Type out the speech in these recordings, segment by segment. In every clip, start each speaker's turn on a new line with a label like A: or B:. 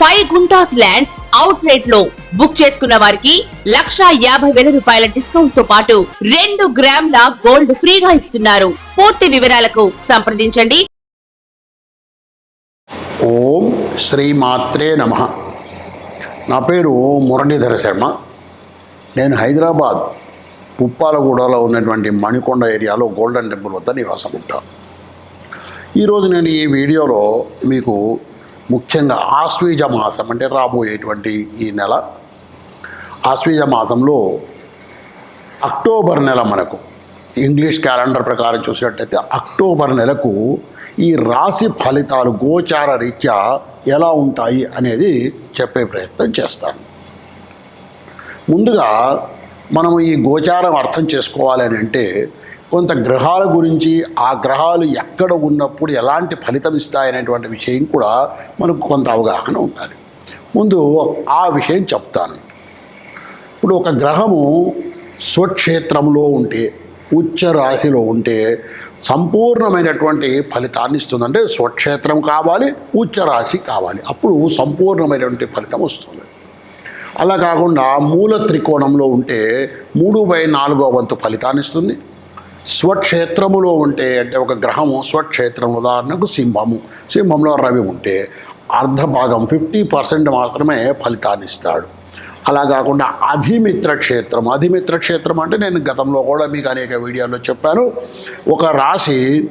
A: Five guntas land out రేట్లో book చేసుకున్న వారికి లక్షా యాభై వేల రూపాయల డిస్కౌంట్తో పాటు రెండు గ్రాముల గోల్డ్ ఫ్రీగా ఇస్తున్నారు. పూర్తి వివరాలకు సంప్రదించండి.
B: ఓం శ్రీ మాత్రే నమ. నా పేరు మురళీధర శర్మ. నేను హైదరాబాద్ పుప్పాలగూడలో ఉన్నటువంటి మణికొండ ఏరియాలో గోల్డెన్ టెంపుల్ వద్ద నివాసం ఉంటాను ఈరోజు నేను ఈ వీడియోలో మీకు ముఖ్యంగా ఆశ్వీజ మాసం అంటే రాబోయేటువంటి ఈ నెల. ఆశ్వీజ మాసంలో అక్టోబర్ నెల మనకు. ఇంగ్లీష్ క్యాలెండర్ ప్రకారం చూసినట్టయితే అక్టోబర్ నెలకు ఈ రాశి ఫలితాలు గోచార రీత్యా ఎలా ఉంటాయి అనేది చెప్పే ప్రయత్నం చేస్తాను. ముందుగా మనము ఈ గోచారం అర్థం చేసుకోవాలి అని అంటే కొంత గ్రహాల గురించి ఆ గ్రహాలు ఎక్కడ ఉన్నప్పుడు ఎలాంటి ఫలితం ఇస్తాయనేటువంటి విషయం కూడా మనకు కొంత అవగాహన ఉండాలి. ముందు ఆ విషయం చెప్తాను. ఇప్పుడు ఒక గ్రహము స్వక్షేత్రంలో ఉంటే ఉచ్చ రాశిలో ఉంటే సంపూర్ణమైనటువంటి ఫలితాన్ని ఇస్తుంది. అంటే స్వక్షేత్రం కావాలి ఉచ్చ రాశి కావాలి. అప్పుడు సంపూర్ణమైనటువంటి ఫలితం వస్తుంది. అలా కాకుండా మూల త్రికోణంలో ఉంటే మూడు బై నాలుగో వంతు ఫలితాన్ని ఇస్తుంది. స్వక్షేత్రములో ఉంటే అంటే ఒక గ్రహము స్వక్షేత్రం ఉదాహరణకు సింహము. సింహంలో రవి ఉంటే అర్ధ భాగం ఫిఫ్టీ పర్సెంట్ మాత్రమే ఫలితాన్ని ఇస్తాడు. అలా కాకుండా అధిమిత్ర క్షేత్రం. అధిమిత్ర క్షేత్రం అంటే నేను గతంలో కూడా మీకు అనేక వీడియోలో చెప్పాను. ఒక రాశి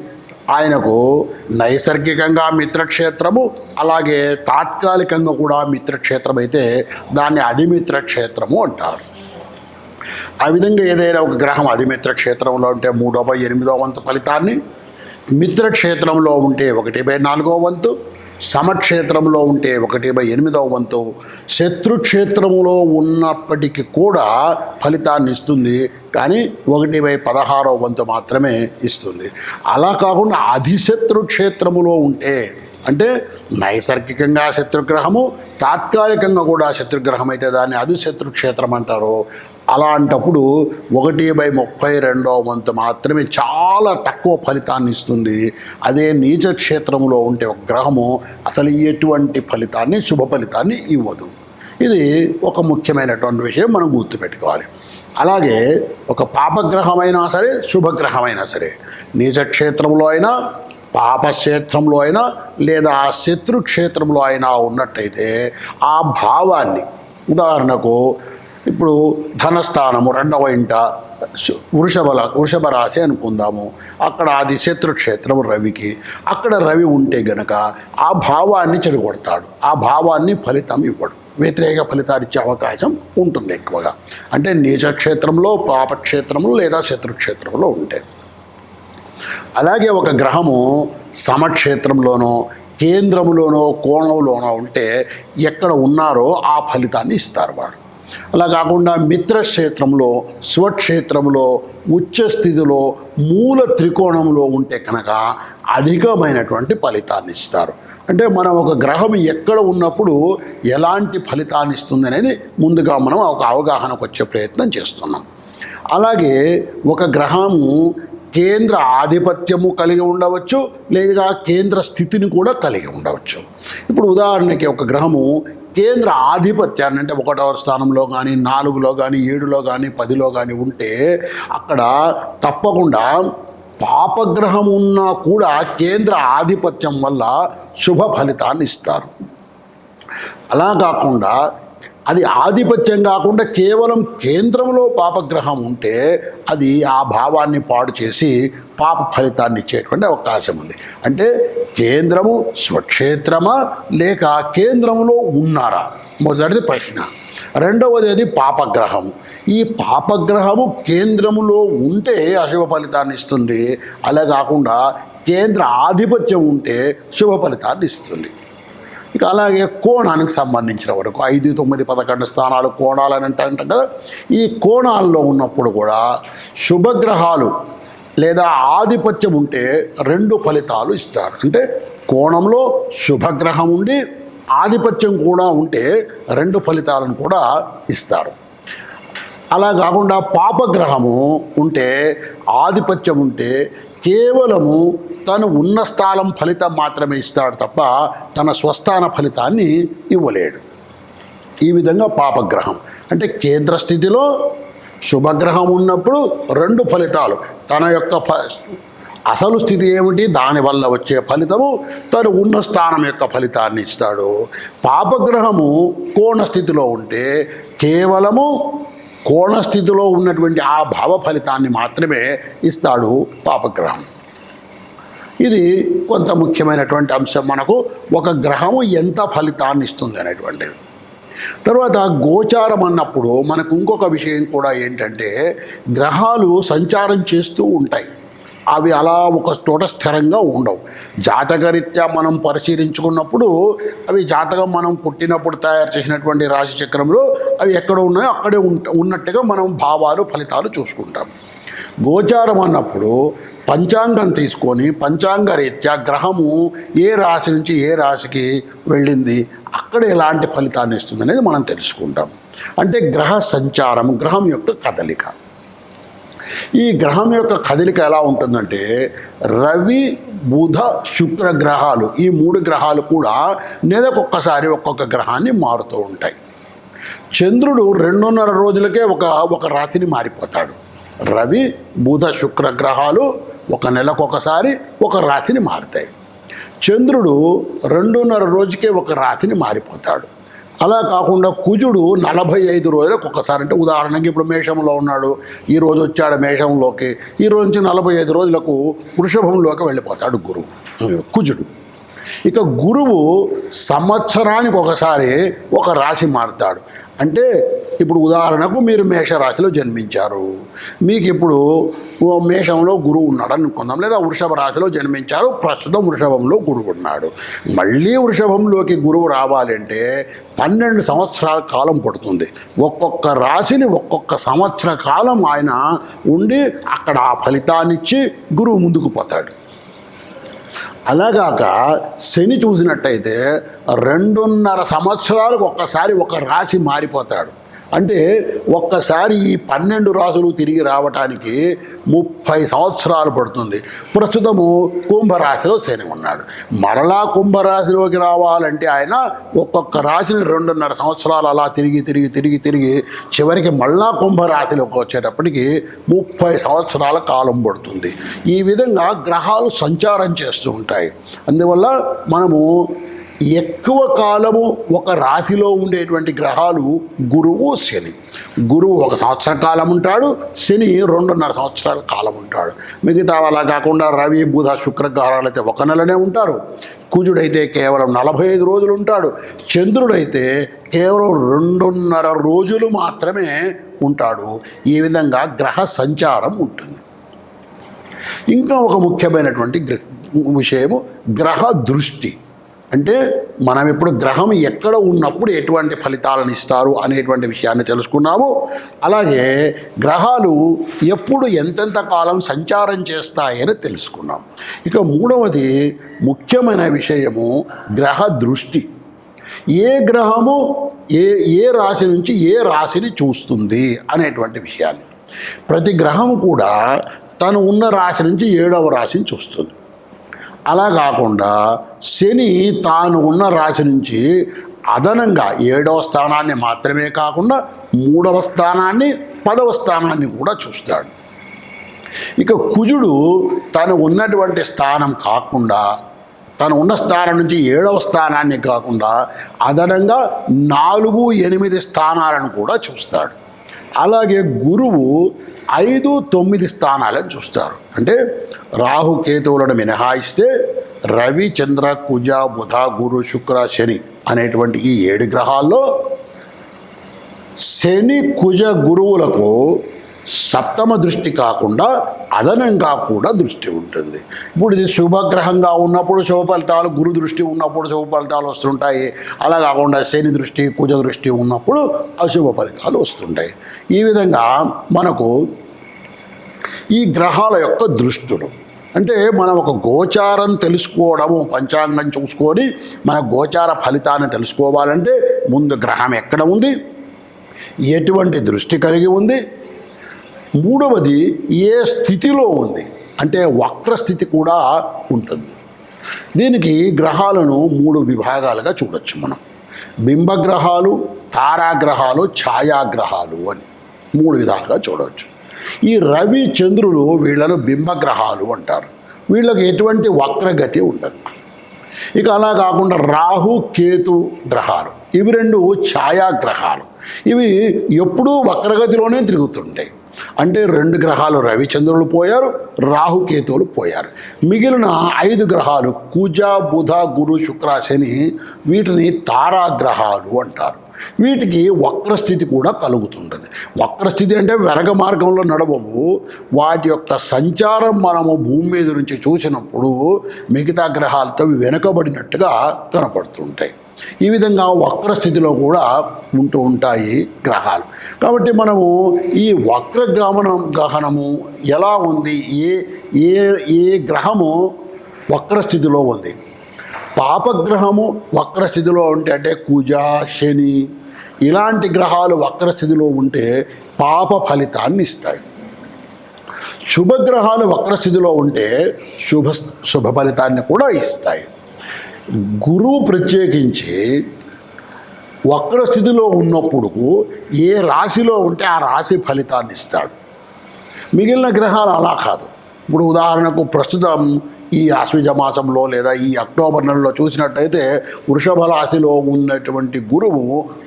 B: ఆయనకు నైసర్గికంగా మిత్రక్షేత్రము అలాగే తాత్కాలికంగా కూడా మిత్రక్షేత్రం అయితే దాన్ని అధిమిత్ర క్షేత్రము అంటారు. ఆ విధంగా ఏదైనా ఒక గ్రహం అధిమిత్ర క్షేత్రంలో ఉంటే మూడో బై ఎనిమిదో వంతు ఫలితాన్ని మిత్రక్షేత్రంలో ఉంటే ఒకటి బై నాలుగో వంతు సమక్షేత్రంలో ఉంటే ఒకటి బై ఎనిమిదవ వంతు. శత్రుక్షేత్రంలో ఉన్నప్పటికీ కూడా ఫలితాన్ని ఇస్తుంది కానీ ఒకటి బై పదహారో వంతు మాత్రమే ఇస్తుంది. అలా కాకుండా అధిశత్రు క్షేత్రములో ఉంటే అంటే నైసర్గికంగా శత్రుగ్రహము తాత్కాలికంగా కూడా శత్రుగ్రహం అయితే దాన్ని అధిశత్రు క్షేత్రం అంటారు. అలాంటప్పుడు ఒకటి బై ముప్పై రెండో వంతు మాత్రమే చాలా తక్కువ ఫలితాన్ని ఇస్తుంది. అదే నీచ క్షేత్రంలో ఉంటే ఒక గ్రహము అసలు ఎటువంటి ఫలితాన్ని శుభ ఫలితాన్ని ఇవ్వదు. ఇది ఒక ముఖ్యమైనటువంటి విషయం మనం గుర్తుపెట్టుకోవాలి. అలాగే ఒక పాపగ్రహమైనా సరే శుభగ్రహమైనా సరే నీచ క్షేత్రంలో అయినా పాపక్షేత్రంలో అయినా లేదా శత్రుక్షేత్రంలో శత్రు క్షేత్రంలో అయినా ఉన్నట్టయితే ఆ భావాన్ని ఉదాహరణకు ఇప్పుడు ధనస్థానము రెండవ ఇంట వృషభ వృషభ రాశి అనుకుందాము. అక్కడ అది శత్రుక్షేత్రం రవికి. అక్కడ రవి ఉంటే గనక ఆ భావాన్ని చెడగొడతాడు. ఆ భావాన్ని ఫలితం ఇవ్వడు. వ్యతిరేక ఫలితాలు ఇచ్చే అవకాశం ఉంటుంది ఎక్కువగా. అంటే నీచక్షేత్రంలో పాపక్షేత్రంలో లేదా శత్రుక్షేత్రంలో ఉంటే. అలాగే ఒక గ్రహము సమక్షేత్రంలోనో కేంద్రంలోనో కోణంలోనో ఉంటే ఎక్కడ ఉన్నారో ఆ ఫలితాన్ని ఇస్తారు వాడు. అలా కాకుండా మిత్రక్షేత్రంలో స్వక్షేత్రంలో ఉచ్చ స్థితిలో మూల త్రికోణంలో ఉంటే కనుక అధికమైనటువంటి ఫలితాన్ని ఇస్తారు. అంటే మనం ఒక గ్రహం ఎక్కడ ఉన్నప్పుడు ఎలాంటి ఫలితాన్ని ఇస్తుంది అనేది ముందుగా మనం ఒక అవగాహనకు వచ్చే ప్రయత్నం చేస్తున్నాం. అలాగే ఒక గ్రహము కేంద్ర ఆధిపత్యము కలిగి ఉండవచ్చు లేదా కేంద్ర స్థితిని కూడా కలిగి ఉండవచ్చు. ఇప్పుడు ఉదాహరణకి ఒక గ్రహము కేంద్ర ఆధిపత్యాన్ని అంటే ఒకటవ స్థానంలో కానీ నాలుగులో కానీ ఏడులో కానీ పదిలో కానీ ఉంటే అక్కడ తప్పకుండా పాపగ్రహం ఉన్నా కూడా కేంద్ర ఆధిపత్యం వల్ల శుభ ఫలితాన్ని ఇస్తారు. అలా కాకుండా అది ఆధిపత్యం కాకుండా కేవలం కేంద్రంలో పాపగ్రహం ఉంటే అది ఆ భావాన్ని పాడు చేసి పాప ఫలితాన్ని ఇచ్చేటువంటి అవకాశం ఉంది. అంటే కేంద్రము స్వక్షేత్రమా లేక కేంద్రంలో ఉన్నారా? మొదటిది ప్రశ్న. రెండవది అది పాపగ్రహము. ఈ పాపగ్రహము కేంద్రములో ఉంటే అశుభ ఫలితాన్ని ఇస్తుంది అలా కాకుండా కేంద్ర ఆధిపత్యం ఉంటే శుభ ఫలితాన్ని ఇస్తుంది ఇక అలాగే కోణానికి సంబంధించిన వరకు ఐదు తొమ్మిది పదకొండు స్థానాలు కోణాలు అని అంటాం కదా. ఈ కోణాల్లో ఉన్నప్పుడు కూడా శుభగ్రహాలు లేదా ఆధిపత్యం ఉంటే రెండు ఫలితాలు ఇస్తారు. అంటే కోణంలో శుభగ్రహం ఉండి ఆధిపత్యం కూడా ఉంటే రెండు ఫలితాలను కూడా ఇస్తారు. అలా కాకుండా పాపగ్రహము ఉంటే ఆధిపత్యం ఉంటే కేవలము తను ఉన్న స్థానం ఫలితం మాత్రమే ఇస్తాడు తప్ప తన స్వస్థాన ఫలితాన్ని ఇవ్వలేడు. ఈ విధంగా పాపగ్రహం. అంటే కేంద్ర స్థితిలో శుభగ్రహం ఉన్నప్పుడు రెండు ఫలితాలు. తన యొక్క ఫ అసలు స్థితి ఏమిటి? దానివల్ల వచ్చే ఫలితము తను ఉన్న స్థానం యొక్క ఫలితాన్ని ఇస్తాడు. పాపగ్రహము కోణ స్థితిలో ఉంటే కేవలము కోణ స్థితిలో ఉన్నటువంటి ఆ భావ ఫలితాన్ని మాత్రమే ఇస్తాడు పాపగ్రహం. ఇది కొంత ముఖ్యమైనటువంటి అంశం. మనకు ఒక గ్రహము ఎంత ఫలితాన్ని ఇస్తుంది అనేటువంటిది. తర్వాత గోచారం అన్నప్పుడు మనకు ఇంకొక విషయం కూడా ఏంటంటే గ్రహాలు సంచారం చేస్తూ ఉంటాయి. అవి అలా ఒక చోట స్థిరంగా ఉండవు. జాతకరీత్యా మనం పరిశీలించుకున్నప్పుడు అవి జాతకం మనం పుట్టినప్పుడు తయారు చేసినటువంటి రాశి చక్రంలో అవి ఎక్కడ ఉన్నాయో అక్కడే ఉన్నట్టుగా మనం భావాలు ఫలితాలు చూసుకుంటాం. గోచారం అన్నప్పుడు పంచాంగం తీసుకొని పంచాంగ రీత్యా గ్రహము ఏ రాశి నుంచి ఏ రాశికి వెళ్ళింది అక్కడ ఎలాంటి ఫలితాన్ని ఇస్తుంది అనేది మనం తెలుసుకుంటాం. అంటే గ్రహ సంచారం గ్రహం యొక్క కదలిక. ఈ గ్రహం యొక్క కదలిక ఎలా ఉంటుందంటే రవి బుధ శుక్ర గ్రహాలు ఈ మూడు గ్రహాలు కూడా నెలకొక్కసారి ఒక్కొక్క గ్రహాన్ని మారుతూ ఉంటాయి. చంద్రుడు రెండున్నర రోజులకే ఒక ఒక రాతిని మారిపోతాడు. రవి బుధ శుక్ర గ్రహాలు ఒక నెలకొకసారి ఒక రాతిని మారుతాయి. చంద్రుడు రెండున్నర రోజుకే ఒక రాతిని మారిపోతాడు. అలా కాకుండా కుజుడు నలభై ఐదు రోజులకు ఒకసారి అంటే ఉదాహరణకి ఇప్పుడు మేషంలో ఉన్నాడు ఈ రోజు వచ్చాడు మేషంలోకి ఈ రోజు నుంచి నలభై ఐదు రోజులకు వృషభంలోకి వెళ్ళిపోతాడు గురువు కుజుడు. ఇక గురువు సంవత్సరానికి ఒకసారి ఒక రాశి మారుతాడు. అంటే ఇప్పుడు ఉదాహరణకు మీరు మేషరాశిలో జన్మించారు. మీకు ఇప్పుడు ఓ మేషంలో గురువు ఉన్నాడు అనుకుందాం లేదా వృషభ రాశిలో జన్మించారు ప్రస్తుతం వృషభంలో గురువు ఉన్నాడు. మళ్ళీ వృషభంలోకి గురువు రావాలంటే పన్నెండు సంవత్సరాల కాలం పడుతుంది. ఒక్కొక్క రాశిని ఒక్కొక్క సంవత్సర కాలం ఆయన ఉండి అక్కడ ఆ ఫలితాన్నిచ్చి గురువు ముందుకు పోతాడు. అలాగాక శని చూసినట్టయితే రెండున్నర సంవత్సరాలకు ఒక్కసారి ఒక రాశి మారిపోతాడు. అంటే ఒక్కసారి ఈ పన్నెండు రాసులు తిరిగి రావటానికి ముప్పై సంవత్సరాలు పడుతుంది. ప్రస్తుతము కుంభరాశిలో శని ఉన్నాడు. మరలా కుంభరాశిలోకి రావాలంటే ఆయన ఒక్కొక్క రాశిని రెండున్నర సంవత్సరాలు అలా తిరిగి తిరిగి తిరిగి తిరిగి చివరికి మళ్ళా కుంభరాశిలోకి వచ్చేటప్పటికి ముప్పై సంవత్సరాల కాలం పడుతుంది. ఈ విధంగా గ్రహాలు సంచారం చేస్తూ ఉంటాయి. అందువల్ల మనము ఎక్కువ కాలము ఒక రాశిలో ఉండేటువంటి గ్రహాలు గురువు శని. గురువు ఒక సంవత్సర కాలం ఉంటాడు శని రెండున్నర సంవత్సరాల కాలం ఉంటాడు. మిగతా అలా కాకుండా రవి బుధ శుక్రగ్రహాలు అయితే ఒక నెలనే ఉంటారు. కుజుడైతే కేవలం నలభై ఐదు రోజులు ఉంటాడు. చంద్రుడైతే కేవలం రెండున్నర రోజులు మాత్రమే ఉంటాడు. ఈ విధంగా గ్రహ సంచారం ఉంటుంది. ఇంకా ఒక ముఖ్యమైనటువంటి గ్ర విషయము గ్రహ దృష్టి. అంటే మనం ఇప్పుడు గ్రహం ఎక్కడ ఉన్నప్పుడు ఎటువంటి ఫలితాలను ఇస్తారు అనేటువంటి విషయాన్ని తెలుసుకున్నాము. అలాగే గ్రహాలు ఎప్పుడు ఎంతెంత కాలం సంచారం చేస్తాయని తెలుసుకున్నాం. ఇక మూడవది ముఖ్యమైన విషయము గ్రహ దృష్టి. ఏ గ్రహము ఏ ఏ రాశి నుంచి ఏ రాశిని చూస్తుంది అనేటువంటి విషయాన్ని. ప్రతి గ్రహం కూడా తను ఉన్న రాశి నుంచి ఏడవ రాశిని చూస్తుంది. అలా కాకుండా శని తాను ఉన్న రాశి నుంచి అదనంగా ఏడవ స్థానాన్ని మాత్రమే కాకుండా మూడవ స్థానాన్ని పదవ స్థానాన్ని కూడా చూస్తాడు. ఇక కుజుడు తను ఉన్నటువంటి స్థానం కాకుండా తను ఉన్న స్థానం నుంచి ఏడవ స్థానాన్ని కాకుండా అదనంగా నాలుగు ఎనిమిది స్థానాలను కూడా చూస్తాడు. అలాగే గురువు ఐదు తొమ్మిది స్థానాలను చూస్తారు. అంటే రాహు కేతువులను మినహాయిస్తే రవి చంద్ర కుజ బుధ గురు శుక్ర శని అనేటువంటి ఈ ఏడు గ్రహాల్లో శని కుజ గురువులకు సప్తమ దృష్టి కాకుండా అదనంగా కూడా దృష్టి ఉంటుంది. ఇప్పుడు ఇది శుభగ్రహంగా ఉన్నప్పుడు శుభ ఫలితాలు గురు దృష్టి ఉన్నప్పుడు శుభ ఫలితాలు వస్తుంటాయి. అలా కాకుండా శని దృష్టి కుజ దృష్టి ఉన్నప్పుడు అశుభ ఫలితాలు వస్తుంటాయి. ఈ విధంగా మనకు ఈ గ్రహాల యొక్క దృష్టులు అంటే మనం ఒక గోచారం తెలుసుకోవడము పంచాంగం చూసుకొని మన గోచార ఫలితాన్ని తెలుసుకోవాలంటే ముందు గ్రహం ఎక్కడ ఉంది? ఎటువంటి దృష్టి కలిగి ఉంది? మూడవది ఏ స్థితిలో ఉంది? అంటే వక్ర స్థితి కూడా ఉంటుంది. దీనికి గ్రహాలను మూడు విభాగాలుగా చూడొచ్చు మనం. బింబగ్రహాలు తారాగ్రహాలు ఛాయాగ్రహాలు అని మూడు విధాలుగా చూడవచ్చు ఈ రవి చంద్రులు వీళ్ళను బింబగ్రహాలు అంటారు. వీళ్ళకి ఎటువంటి వక్రగతి ఉండదు. ఇక అలా కాకుండా రాహు కేతు గ్రహాలు ఇవి రెండు ఛాయాగ్రహాలు. ఇవి ఎప్పుడూ వక్రగతిలోనే తిరుగుతుంటాయి. అంటే రెండు గ్రహాలు రవిచంద్రులు పోయారు రాహుకేతువులు పోయారు. మిగిలిన ఐదు గ్రహాలు కుజ బుధ గురు శుక్ర శని వీటిని తారాగ్రహాలు అంటారు. వీటికి వక్రస్థితి కూడా కలుగుతుంటుంది. వక్రస్థితి అంటే వెరగ మార్గంలో నడవవు. వాటి యొక్క సంచారం మనము భూమి మీద నుంచి చూసినప్పుడు మిగతా గ్రహాలతో వెనుకబడినట్టుగా కనపడుతుంటాయి. ఈ విధంగా వక్ర స్థితిలో కూడా ఉంటూ ఉంటాయి గ్రహాలు. కాబట్టి మనము ఈ వక్ర గమనం గహనము ఎలా ఉంది? ఏ ఏ ఏ గ్రహము వక్ర స్థితిలో ఉంది? పాపగ్రహము వక్ర స్థితిలో ఉంటే అంటే కుజ శని ఇలాంటి గ్రహాలు వక్ర స్థితిలో ఉంటే పాప ఫలితాన్ని ఇస్తాయి. శుభగ్రహాలు వక్రస్థితిలో ఉంటే శుభ శుభ ఫలితాన్ని కూడా ఇస్తాయి. గురువు ప్రత్యేకించి వక్రస్థితిలో ఉన్నప్పుడు ఏ రాశిలో ఉంటే ఆ రాశి ఫలితాన్ని ఇస్తాడు. మిగిలిన గ్రహాలు అలా కాదు. ఇప్పుడు ఉదాహరణకు ప్రస్తుతం ఈ ఆశ్వజ మాసంలో లేదా ఈ అక్టోబర్ నెలలో చూసినట్టయితే వృషభ రాశిలో ఉన్నటువంటి గురువు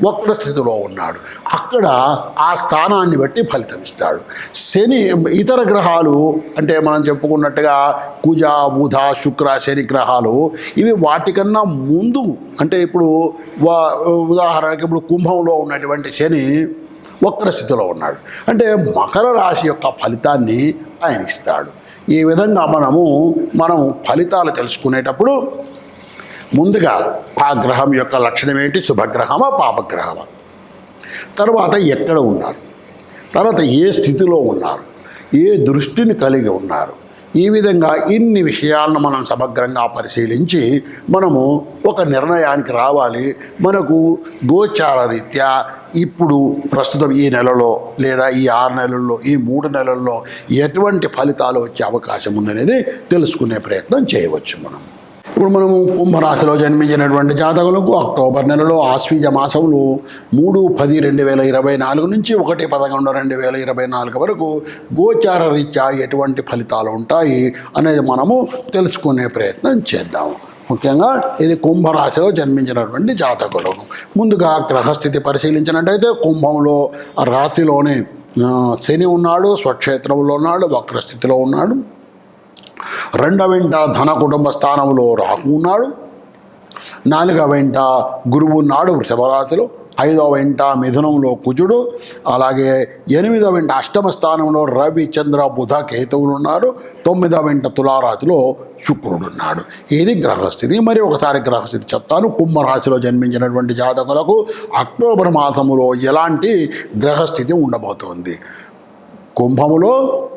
B: వక్ర స్థితిలో ఉన్నాడు. అక్కడ ఆ స్థానాన్ని బట్టి ఫలితం ఇస్తాడు. శని ఇతర గ్రహాలు అంటే మనం చెప్పుకున్నట్టుగా కుజ బుధ శుక్ర శని గ్రహాలు ఇవి వాటికన్నా ముందు అంటే ఇప్పుడు వా ఉదాహరణకి ఇప్పుడు కుంభంలో ఉన్నటువంటి శని వక్ర స్థితిలో ఉన్నాడు. అంటే మకర రాశి యొక్క ఫలితాన్ని ఆయన ఇస్తాడు. ఈ విధంగా మనము మనం ఫలితాలు తెలుసుకునేటప్పుడు ముందుగా ఆ గ్రహం యొక్క లక్షణం ఏంటి శుభగ్రహమా పాపగ్రహమా? తర్వాత ఎక్కడ ఉన్నారు? తర్వాత ఏ స్థితిలో ఉన్నారు? ఏ దృష్టిని కలిగి ఉన్నారు? ఈ విధంగా ఇన్ని విషయాలను మనం సమగ్రంగా పరిశీలించి మనము ఒక నిర్ణయానికి రావాలి. మనకు గోచార రీత్యా ఇప్పుడు ప్రస్తుతం ఈ నెలలో లేదా ఈ ఆరు నెలల్లో ఈ మూడు నెలల్లో ఎటువంటి ఫలితాలు వచ్చే అవకాశం ఉందనేది తెలుసుకునే ప్రయత్నం చేయవచ్చు మనం. ఇప్పుడు మనము కుంభరాశిలో జన్మించినటువంటి జాతకులకు అక్టోబర్ నెలలో ఆశ్వీజ మాసంలో మూడు పది రెండు వేల ఇరవై నాలుగు నుంచి ఒకటి పదకొండు రెండు వేల ఇరవై నాలుగు వరకు గోచార రీత్యా ఎటువంటి ఫలితాలు ఉంటాయి అనేది మనము తెలుసుకునే ప్రయత్నం చేద్దాము ముఖ్యంగా ఇది కుంభరాశిలో జన్మించినటువంటి జాతకులకు ముందుగా గ్రహస్థితి పరిశీలించినట్టయితే కుంభంలో రాతిలోనే శని ఉన్నాడు స్వక్షేత్రంలో ఉన్నాడు వక్రస్థితిలో ఉన్నాడు రెండవ వెంట ధన కుటుంబ స్థానంలో రాకున్నాడు. నాలుగవ వెంట గురువు నాడు వృషభరాశిలో. ఐదవ వెంట మిథునంలో కుజుడు. అలాగే ఎనిమిదవ వెంట అష్టమ స్థానంలో రవి చంద్ర బుధ కేతువులు ఉన్నారు. తొమ్మిదవ వెంట తులారాశిలో శుక్రుడు ఉన్నాడు. ఇది గ్రహస్థితి? మరి ఒకసారి గ్రహస్థితి చెప్తాను. కుంభరాశిలో జన్మించినటువంటి జాతకులకు అక్టోబర్ మాసములో ఎలాంటి గ్రహస్థితి ఉండబోతోంది? కుంభములో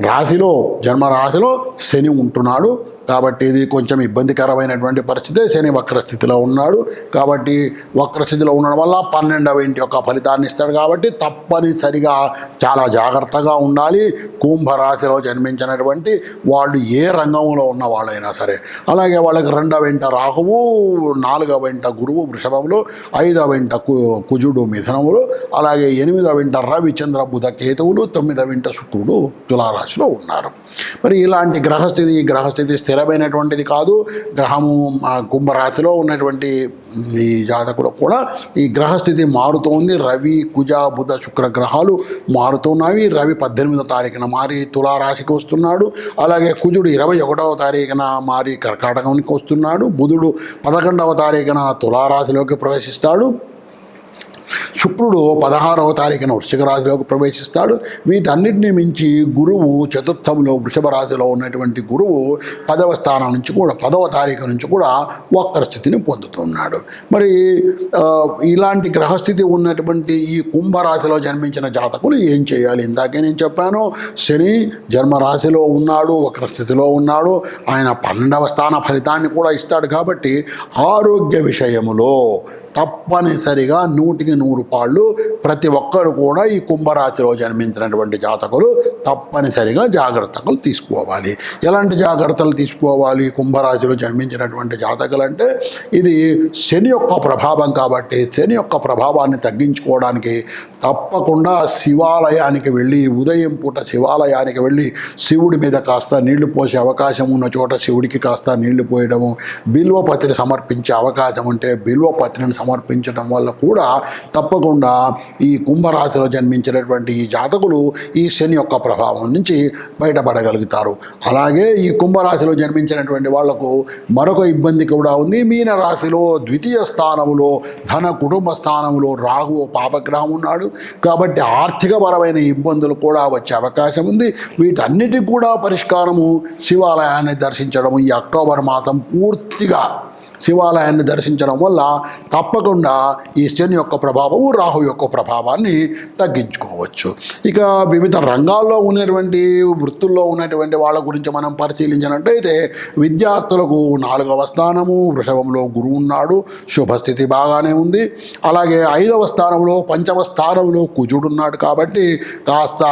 B: రాశిలో జన్మరాశిలో శని ఉంటున్నాడు. కాబట్టి ఇది కొంచెం ఇబ్బందికరమైనటువంటి పరిస్థితి. శని వక్రస్థితిలో ఉన్నాడు. కాబట్టి వక్రస్థితిలో ఉండడం వల్ల పన్నెండవ ఇంటి యొక్క ఫలితాన్ని ఇస్తాడు కాబట్టి తప్పనిసరిగా చాలా జాగ్రత్తగా ఉండాలి. కుంభరాశిలో జన్మించినటువంటి వాళ్ళు ఏ రంగంలో ఉన్న వాళ్ళైనా సరే. అలాగే వాళ్ళకి రెండవ వెంట రాహువు నాలుగవ వెంట గురువు వృషభంలో ఐదవ వెంట కు కుజుడు మిథునములు అలాగే ఎనిమిదవ వెంట రవిచంద్ర బుధ కేతువులు తొమ్మిదవ వెంట శుక్రుడు తులారాశిలో ఉన్నారు. మరి ఇలాంటి గ్రహస్థితి ఈ గ్రహస్థితి స్థిరమైనటువంటిది కాదు. గ్రహము ఆ, కుంభరాశిలో ఉన్నటువంటి ఈ జాతకులకు కూడా ఈ గ్రహస్థితి మారుతోంది. రవి కుజ బుధ శుక్ర గ్రహాలు మారుతున్నవి రవి పద్దెనిమిదో తారీఖున మారి తులారాశికి వస్తున్నాడు. అలాగే కుజుడు ఇరవై ఒకటవ తారీఖున మారి కర్కాటకానికి వస్తున్నాడు. బుధుడు పదకొండవ తారీఖున తులారాశిలోకి ప్రవేశిస్తాడు. శుక్రుడు పదహారవ తారీఖున వృశ్చిక రాశిలోకి ప్రవేశిస్తాడు. వీటన్నిటిని మించి గురువు చతుర్థంలో వృషభ రాశిలో ఉన్నటువంటి గురువు పదవ స్థానం నుంచి కూడా పదవ తారీఖు నుంచి కూడా వక్ర స్థితిని పొందుతున్నాడు. మరి ఇలాంటి గ్రహస్థితి ఉన్నటువంటి ఈ కుంభరాశిలో జన్మించిన జాతకులు ఏం చేయాలి? ఇందాకే నేను చెప్పాను శని జన్మరాశిలో ఉన్నాడు వక్ర స్థితిలో ఉన్నాడు. ఆయన పన్నెండవ స్థాన ఫలితాన్ని కూడా ఇస్తాడు కాబట్టి ఆరోగ్య విషయములో తప్పనిసరిగా నూటికి నూరు పాళ్ళు ప్రతి ఒక్కరు కూడా ఈ కుంభరాశిలో జన్మించినటువంటి జాతకులు తప్పనిసరిగా జాగ్రత్తలు తీసుకోవాలి. ఎలాంటి జాగ్రత్తలు తీసుకోవాలి కుంభరాశిలో జన్మించినటువంటి జాతకులు అంటే ఇది శని యొక్క ప్రభావం కాబట్టి శని యొక్క ప్రభావాన్ని తగ్గించుకోవడానికి తప్పకుండా శివాలయానికి వెళ్ళి ఉదయం పూట శివాలయానికి వెళ్ళి శివుడి మీద కాస్త నీళ్ళు పోసే అవకాశం ఉన్న చోట శివుడికి కాస్త నీళ్ళు పోయడము బిల్వపత్రి సమర్పించే అవకాశం ఉంటే బిల్వపత్రిని సమర్పించడం వల్ల కూడా తప్పకుండా ఈ కుంభరాశిలో జన్మించినటువంటి ఈ జాతకులు ఈ శని యొక్క ప్రభావం నుంచి బయటపడగలుగుతారు. అలాగే ఈ కుంభరాశిలో జన్మించినటువంటి వాళ్ళకు మరొక ఇబ్బంది కూడా ఉంది. మీన రాశిలో ద్వితీయ స్థానములో ధన కుటుంబ స్థానంలో రాహు పాపగ్రహం ఉన్నాడు. కాబట్టి ఆర్థికపరమైన ఇబ్బందులు కూడా వచ్చే అవకాశం ఉంది. వీటన్నిటికి కూడా పరిష్కారము శివాలయాన్ని దర్శించడం ఈ అక్టోబర్ మాసం పూర్తిగా శివాలయాన్ని దర్శించడం వల్ల తప్పకుండా ఈ శని యొక్క ప్రభావము రాహు యొక్క ప్రభావాన్ని తగ్గించుకోవచ్చు. ఇక వివిధ రంగాల్లో ఉన్నటువంటి వృత్తుల్లో ఉన్నటువంటి వాళ్ళ గురించి మనం పరిశీలించినట్టయితే విద్యార్థులకు నాలుగవ స్థానము వృషభంలో గురువు ఉన్నాడు శుభస్థితి బాగానే ఉంది. అలాగే ఐదవ స్థానంలో పంచమ స్థానంలో కుజుడు ఉన్నాడు కాబట్టి కాస్త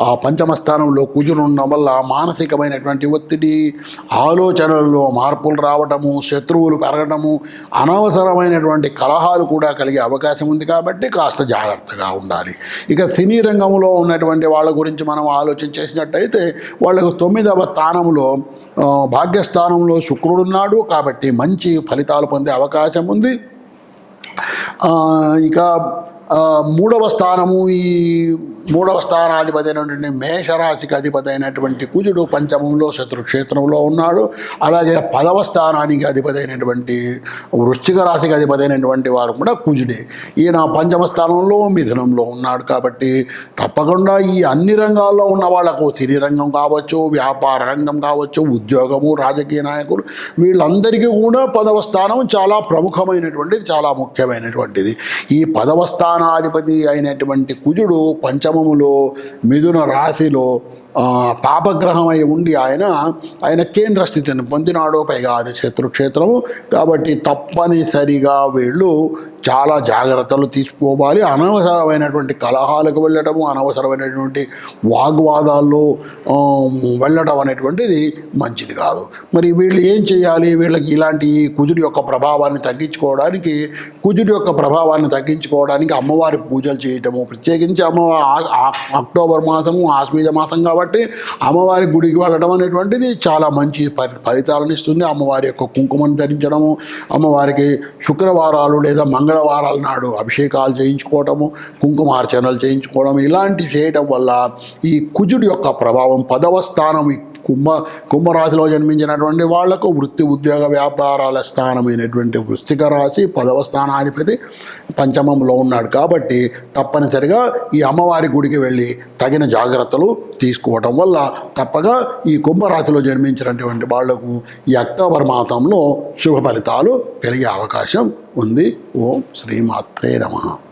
B: ఆ పంచమ స్థానంలో కుజుడు ఉండడం వల్ల మానసికమైనటువంటి ఒత్తిడి ఆలోచనలలో మార్పులు రావటము శత్రువులు పెరగడము అనవసరమైనటువంటి కలహాలు కూడా కలిగే అవకాశం ఉంది కాబట్టి కాస్త జాగ్రత్తగా ఉండాలి. ఇక సినీ రంగంలో ఉన్నటువంటి వాళ్ళ గురించి మనం ఆలోచన చేసినట్టయితే వాళ్ళకు తొమ్మిదవ స్థానంలో భాగ్యస్థానంలో శుక్రుడు ఉన్నాడు కాబట్టి మంచి ఫలితాలు పొందే అవకాశం ఉంది. ఇక మూడవ స్థానము ఈ మూడవ స్థానాధిపతి అయినటువంటి మేషరాశికి అధిపతి అయినటువంటి కుజుడు పంచమంలో శత్రుక్షేత్రంలో ఉన్నాడు. అలాగే పదవ స్థానానికి అధిపతి అయినటువంటి వృశ్చిక రాశికి అధిపతి అయినటువంటి వారు కూడా కుజుడే. ఈయన పంచమ స్థానంలో మిథునంలో ఉన్నాడు కాబట్టి తప్పకుండా ఈ అన్ని రంగాల్లో ఉన్న వాళ్ళకు సిరి రంగం కావచ్చు వ్యాపార రంగం కావచ్చు ఉద్యోగము రాజకీయ నాయకులు వీళ్ళందరికీ కూడా పదవ స్థానం చాలా ప్రముఖమైనటువంటిది చాలా ముఖ్యమైనటువంటిది. ఈ పదవ స్థానం స్థానాధిపతి అయినటువంటి కుజుడు పంచమములో మిథున రాశిలో పాపగ్రహమై ఉండి ఆయన ఆయన కేంద్ర స్థితిని పొందినాడు పైగా అది శత్రుక్షేత్రము. కాబట్టి తప్పనిసరిగా వీళ్ళు చాలా జాగ్రత్తలు తీసుకోవాలి. అనవసరమైనటువంటి కలహాలకు వెళ్ళడము అనవసరమైనటువంటి వాగ్వాదాల్లో వెళ్ళడం అనేటువంటిది మంచిది కాదు. మరి వీళ్ళు ఏం చేయాలి? వీళ్ళకి ఇలాంటి కుజుడి యొక్క ప్రభావాన్ని తగ్గించుకోవడానికి కుజుడి యొక్క ప్రభావాన్ని తగ్గించుకోవడానికి అమ్మవారి పూజలు చేయటము ప్రత్యేకించి అమ్మవారి అక్టోబర్ మాసము ఆశ్మీజ మాసం కాబట్టి కాబట్టి అమ్మవారి గుడికి వెళ్ళడం అనేటువంటిది చాలా మంచి ఫలితాలను ఇస్తుంది. అమ్మవారి యొక్క కుంకుమను ధరించడము అమ్మవారికి శుక్రవారాలు లేదా మంగళవారాల నాడు అభిషేకాలు చేయించుకోవటము కుంకుమార్చనలు చేయించుకోవడం ఇలాంటివి చేయటం వల్ల ఈ కుజుడి యొక్క ప్రభావం పదవ స్థానం కుంభ కుంభరాశిలో జన్మించినటువంటి వాళ్ళకు వృత్తి ఉద్యోగ వ్యాపారాల స్థానమైనటువంటి వృశ్చిక రాశి పదవ స్థానాధిపతి పంచమంలో ఉన్నాడు. కాబట్టి తప్పనిసరిగా ఈ అమ్మవారి గుడికి వెళ్ళి తగిన జాగ్రత్తలు తీసుకోవటం వల్ల తప్పగా ఈ కుంభరాశిలో జన్మించినటువంటి వాళ్ళకు ఈ అక్టోబర్ మాసంలో శుభ ఫలితాలు కలిగే అవకాశం ఉంది. ఓం శ్రీమాత్రే నమః.